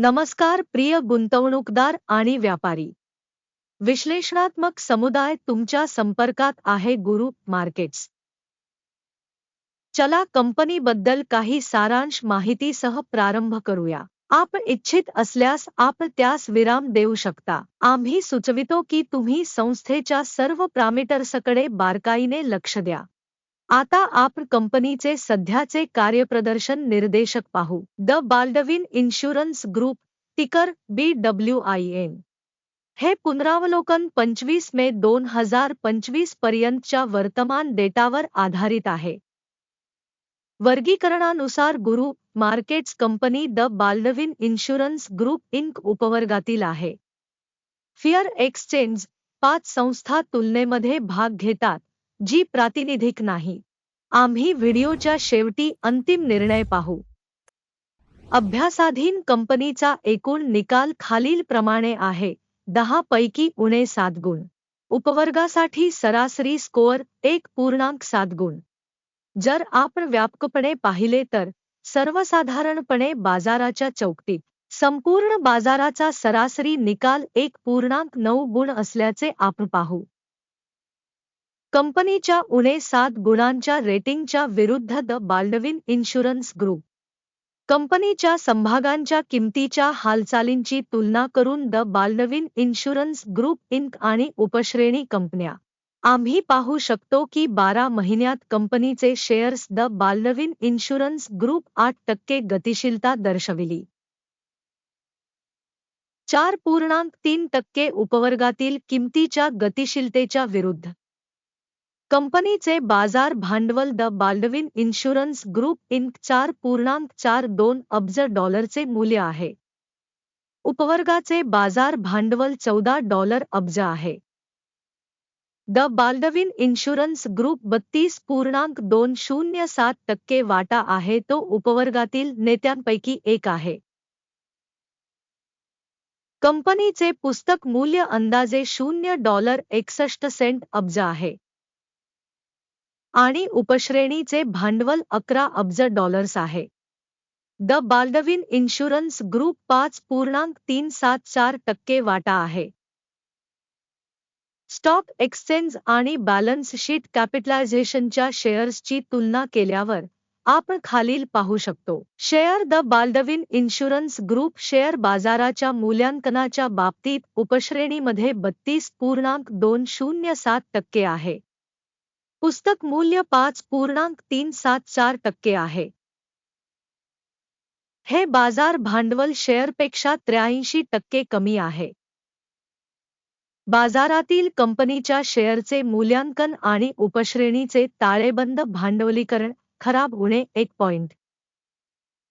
नमस्कार प्रिय गुंतवणूकदार आणि व्यापारी. विश्लेषणात्मक समुदाय तुमच्या संपर्कात आहे गुरु मार्केट्स. चला कंपनीबद्दल काही सारांश माहितीसह प्रारंभ करूया. आपण इच्छित असल्यास आपण त्यास विराम देऊ शकता. आम्ही सुचवितो की तुम्ही संस्थेच्या सर्व प्रामिटर्सकडे बारकाईने लक्ष द्या. आता आपण कंपनीचे सध्याचे कार्यप्रदर्शन निर्देशक पाहू. द बाल्डविन इन्शुरन्स ग्रुप टिकर बी डब्ल्यू आय एन हे पुनरावलोकन पंचवीस मे दोन हजार पंचवीस पर्यंतच्या वर्तमान डेटावर आधारित आहे. वर्गीकरणानुसार गुरु markets company the Baldwin insurance group Inc उपवर्गातील आहे. फिअर एक्सचेंज पाच संस्था तुलनेमध्ये भाग घेतात. जी प्रातिनिधिक नाही. आम्ही व्हिडिओच्या शेवटी अंतिम निर्णय पाहू. अभ्यासाधीन कंपनीचा एकूण निकाल खालीलप्रमाणे आहे दहा पैकी उणे सात गुण. उपवर्गासाठी सरासरी स्कोअर एक पूर्णांक सात गुण. जर आपण व्यापकपणे पाहिले तर सर्वसाधारणपणे बाजाराच्या चौकटीत संपूर्ण बाजाराचा सरासरी निकाल एक पूर्णांक नऊ गुण असल्याचे आपण पाहू. कंपनीच्या उणे सात गुणांच्या रेटिंगच्या विरुद्ध द बाल्डविन इन्शुरन्स ग्रुप. कंपनीच्या संभागांच्या किमतीच्या हालचालींची तुलना करून the Baldwin insurance group Inc आणि उपश्रेणी कंपन्या. आम्ही पाहू शकतो की बारा महिन्यात कंपनीचे shares the Baldwin insurance group आठ टक्के गतिशीलता दर्शविली. चार पूर्णांक तीन टक्के उपवर्गातील किमतीच्या गतिशीलतेच्या विरुद्ध कंपनीचे बाजार भांडवल the Baldwin insurance group Inc चार पूर्णांक चार दोन अब्ज डॉलरचे मूल्य आहे. उपवर्गाचे बाजार भांडवल चौदा डॉलर अब्ज आहे. द बाल्डविन इन्शुरन्स ग्रुप बत्तीस पूर्णांक दोन शून्य सात टक्के वाटा आहे तो उपवर्गातील नेत्यांपैकी एक आहे. कंपनीचे पुस्तक मूल्य अंदाजे शून्य डॉलर एकसष्ट सेंट अब्ज आहे. आणि उपश्रेणीचे भांडवल अकरा अब्ज डॉलर्स आहे. द बाल्डविन इन्शुरन्स ग्रुप पाच पूर्णांक तीन सात चार टक्के वाटा आहे. स्टॉक एक्सचेंज आणि बॅलन्स शीट कॅपिटलायझेशनच्या शेअर्सची तुलना केल्यावर आपण खालील पाहू शकतो. Share the Baldwin insurance group share बाजाराच्या मूल्यांकनाच्या बाबतीत उपश्रेणीमध्ये बत्तीस पूर्णांक दोन शून्य सात टक्के आहे. पुस्तक मूल्य पाच पूर्णांक तीन सात चार टक्के आहे. हे बाजार भांडवल शेअरपेक्षा त्र्याऐंशी टक्के कमी आहे. बाजारातील कंपनीच्या शेअरचे मूल्यांकन आणि उपश्रेणीचे ताळेबंद भांडवलीकरण खराब होणे एक पॉइंट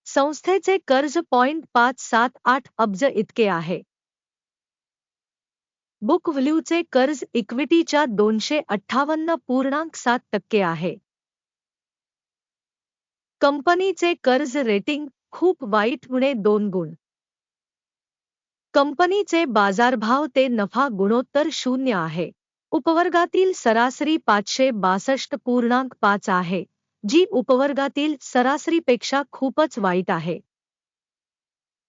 संस्थेचे कर्ज पॉइंट पाच सात आठ अब्ज इतके आहे. बुक व्हॅल्यूचे कर्ज इक्विटीच्या दोनशे अठ्ठावन्न पूर्णांक सात टक्के आहे. कंपनीचे कर्ज रेटिंग खूप वाईट उणे दोन गुण. कंपनीचे बाजारभाव ते नफा गुणोत्तर शून्य आहे. उपवर्गातील सरासरी पाचशे बासष्ट पूर्णांक पाच आहे जी उपवर्गातील सरासरीपेक्षा खूपच वाईट आहे.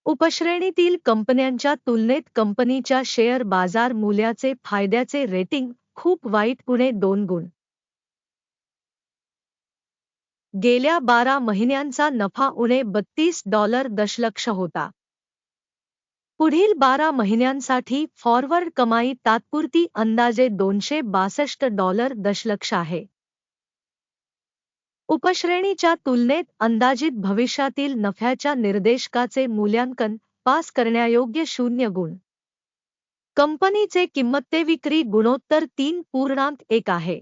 उपश्रेणीतील कंपन्यांच्या तुलनेत कंपनीच्या शेअर बाजार मूल्याचे फायद्याचे रेटिंग खूप वाईट पुणे दोन गुण. गेल्या बारा महिन्यांचा नफा उणे बत्तीस डॉलर दशलक्ष होता. पुढील बारा महिन्यांसाठी फॉरवर्ड कमाई तात्पुरती अंदाजे दोनशे बासष्ट डॉलर दशलक्ष आहे. उपश्रेणीच्या तुलनेत अंदाजित भविष्यातील नफ्याच्या निर्देशकाचे मूल्यांकन पास करण्यायोग्य शून्य गुण. कंपनीचे किंमत्ते विक्री गुणोत्तर तीन पूर्णांक एक आहे.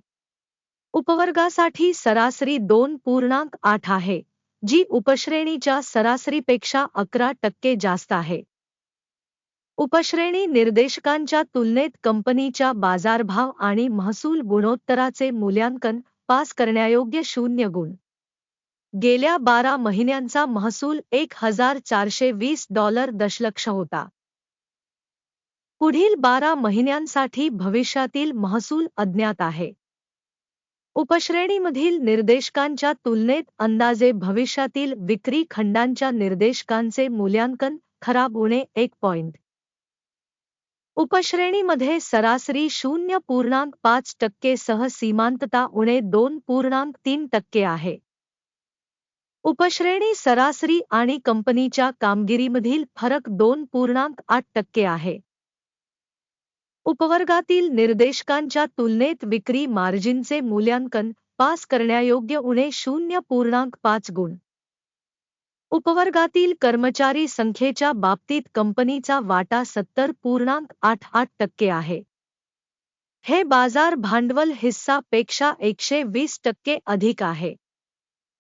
उपवर्गासाठी सरासरी दोन पूर्णांक आठ आहे जी उपश्रेणीच्या सरासरीपेक्षा अकरा टक्के जास्त आहे. उपश्रेणी निर्देशकांच्या तुलनेत कंपनीच्या बाजारभाव आणि महसूल गुणोत्तराचे मूल्यांकन पास करण्यायोग्य शून्य गुण. गेल्या बारा महिन्यांचा महसूल एक हजार चारशे वीस डॉलर दशलक्ष होता. पुढील बारा महिन्यांसाठी भविष्यातील महसूल अज्ञात आहे. उपश्रेणीमधील निर्देशकांच्या तुलनेत अंदाजे भविष्यातील विक्री खंडांच्या निर्देशकांचे मूल्यांकन खराब होणे एक पॉइंट. उपश्रेणीमध्ये सरासरी शून्य पूर्णांक पाच टक्के सह सीमांतता उणे दोन पूर्णांक तीन टक्के आहे. उपश्रेणी सरासरी आणि कंपनीच्या कामगिरीमधील फरक दोन पूर्णांक आठ टक्के आहे. उपवर्गातील निर्देशकांच्या तुलनेत विक्री मार्जिनचे मूल्यांकन पास करण्यायोग्य उणे शून्य पूर्णांक पाच गुण. उपवर्गातील कर्मचारी संख्येच्या बाबतीत कंपनीचा वाटा सत्तर पूर्णांक आठ आठ टक्के आहे. हे बाजार भांडवल हिस्सा पेक्षा एकशे वीस टक्के अधिक आहे.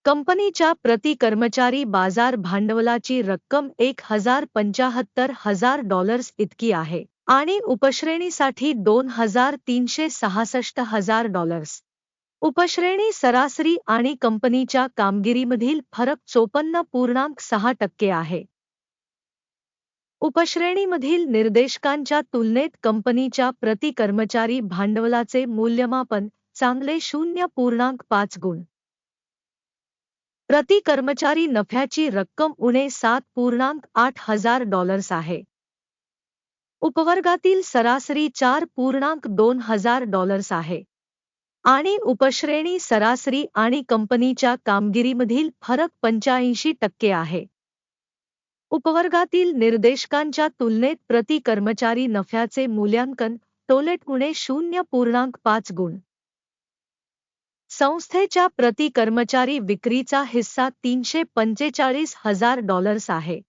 कंपनीच्या प्रति कर्मचारी बाजार भांडवलाची रक्कम एक हजार पंचाहत्तर हजार डॉलर्स इतकी आहे आणि उपश्रेणीसाठी दोन हजार तीनशे सहासष्ट हजार डॉलर्स. उपश्रेणी सरासरी आणि कंपनीच्या कामगिरीमधील फरक चोपन्न पूर्णांक सहा टक्के आहे. उपश्रेणीमधील निर्देशकांच्या तुलनेत कंपनीच्या प्रति कर्मचारी भांडवलाचे मूल्यमापन चांगले शून्य पूर्णांक पाच गुण. प्रति कर्मचारी नफ्याची रक्कम उणे सात पूर्णांक आठ हजार डॉलर्स आहे. उपवर्गातील सरासरी चार पूर्णांक दोन हजार डॉलर्स आहे. आणि उपश्रेणी सरासरी आणि कंपनीच्या कामगिरीमधील फरक पंच्याऐंशी टक्के आहे. उपवर्गातील निर्देशकांच्या तुलनेत प्रति कर्मचारी नफ्याचे मूल्यांकन टोलेट गुणे शून्य पूर्णांक पाच गुण. संस्थेच्या प्रति कर्मचारी विक्रीचा हिस्सा तीनशे पंचेचाळीस हजार डॉलर्स आहे.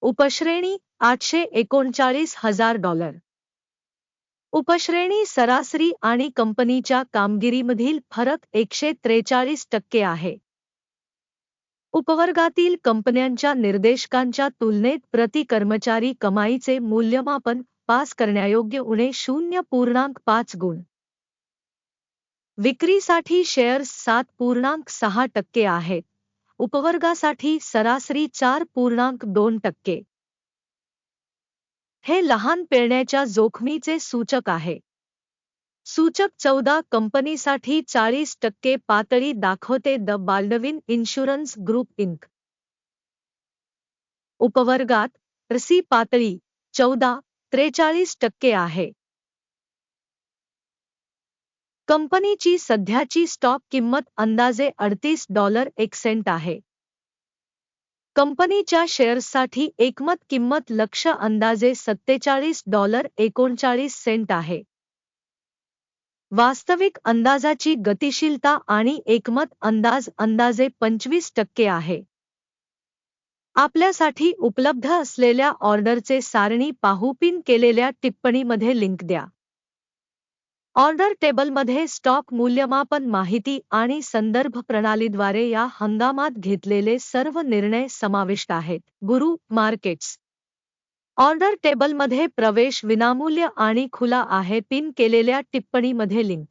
उपश्रेणी आठशे एकोणचाळीस हजार डॉलर. उपश्रेणी सरासरी आणि कंपनीच्या कामगिरीमधील फरक एकशे त्रेचाळीस टक्के आहे. उपवर्गातील कंपन्यांच्या निर्देशकांच्या तुलनेत प्रति कर्मचारी कमाईचे मूल्यमापन पास करण्यायोग्य उणे शून्य पूर्णांक पाच गुण. विक्रीसाठी शेअर्स सात पूर्णांक सहा टक्के आहेत. उपवर्गासाठी सरासरी चार पूर्णांक दोन टक्के. हे लहान पेरण्याच्या जोखमीचे सूचक आहे. सूचक चौदा कंपनीसाठी चाळीस टक्के पातळी दाखवते the Baldwin insurance group Inc. उपवर्गात रसी पातळी चौदा त्रेचाळीस टक्के आहे. कंपनीची सध्याची स्टॉक किंमत अंदाजे अडतीस डॉलर एक सेंट आहे. कंपनीच्या शेअर्ससाठी एकमत किंमत लक्ष अंदाजे सत्तेचाळीस डॉलर एकोणचाळीस सेंट आहे. वास्तविक अंदाजाची गतिशीलता आणि एकमत अंदाज अंदाजे पंचवीस टक्के आहे. आपल्यासाठी उपलब्ध असलेल्या ऑर्डरचे सारणी पाहूपिन केलेल्या टिप्पणीमध्ये लिंक द्या. ऑर्डर टेबलमध्ये स्टॉक मूल्यमापन माहिती आणि संदर्भ प्रणालीद्वारे या हंगामात घेतलेले सर्व निर्णय समाविष्ट आहेत. गुरु मार्केट्स. ऑर्डर टेबलमध्ये प्रवेश विनामूल्य आणि खुला आहे. पिन केलेल्या टिप्पणीमध्ये लिंक.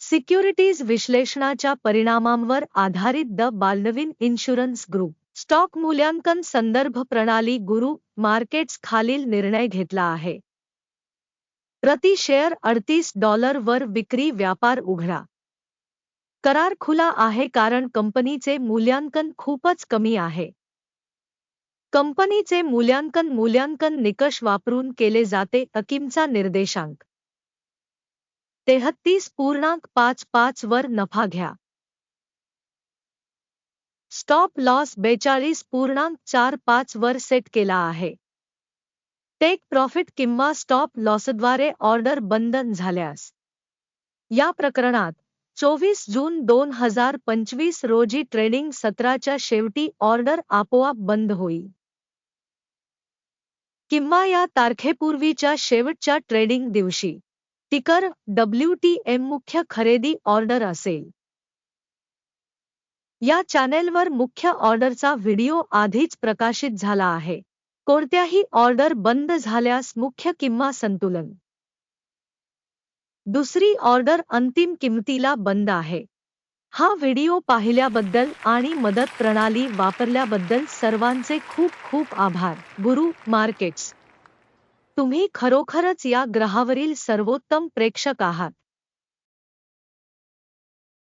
सिक्युरिटीज विश्लेषणाच्या परिणामांवर आधारित the Baldwin insurance group. Stock मूल्यांकन संदर्भ प्रणाली गुरु मार्केट्स खालील निर्णय घेतला आहे. प्रति शेअर अडतीस डॉलरवर विक्री व्यापार उघडा. करार खुला आहे कारण कंपनीचे मूल्यांकन खूपच कमी आहे. कंपनीचे मूल्यांकन मूल्यांकन निकष वापरून केले जाते अकिमचा निर्देशांक. तेहत्तीस पूर्णांक पाच पाच वर नफा घ्या. स्टॉप लॉस बेचाळीस पूर्णांक चार पाच वर सेट केला आहे. टेक प्रॉफिट किंवा स्टॉप लॉसद्वारे ऑर्डर बंद झाल्यास या प्रकरणात चोवीस जून दोन हजार पंचवीस रोजी ट्रेडिंग सत्राच्या शेवटी ऑर्डर आपोआप बंद होईल. किंवा या तारखेपूर्वीच्या शेवटच्या ट्रेडिंग दिवशी टिकर डब्ल्यू टी एम मुख्य खरेदी ऑर्डर असेल. या चॅनेलवर मुख्य ऑर्डरचा व्हिडिओ आधीच प्रकाशित झाला आहे. कोणत्याही ऑर्डर बंद झाल्यास मुख्य किंवा संतुलन. दुसरी ऑर्डर अंतिम किंमतीला बंद आहे. हा व्हिडिओ पाहिल्याबद्दल आणि मदत प्रणाली वापरल्याबद्दल सर्वांचे खूप खूप आभार. गुरु मार्केट्स. तुम्ही खरोखरच या ग्रहावरील सर्वोत्तम प्रेक्षक आहात.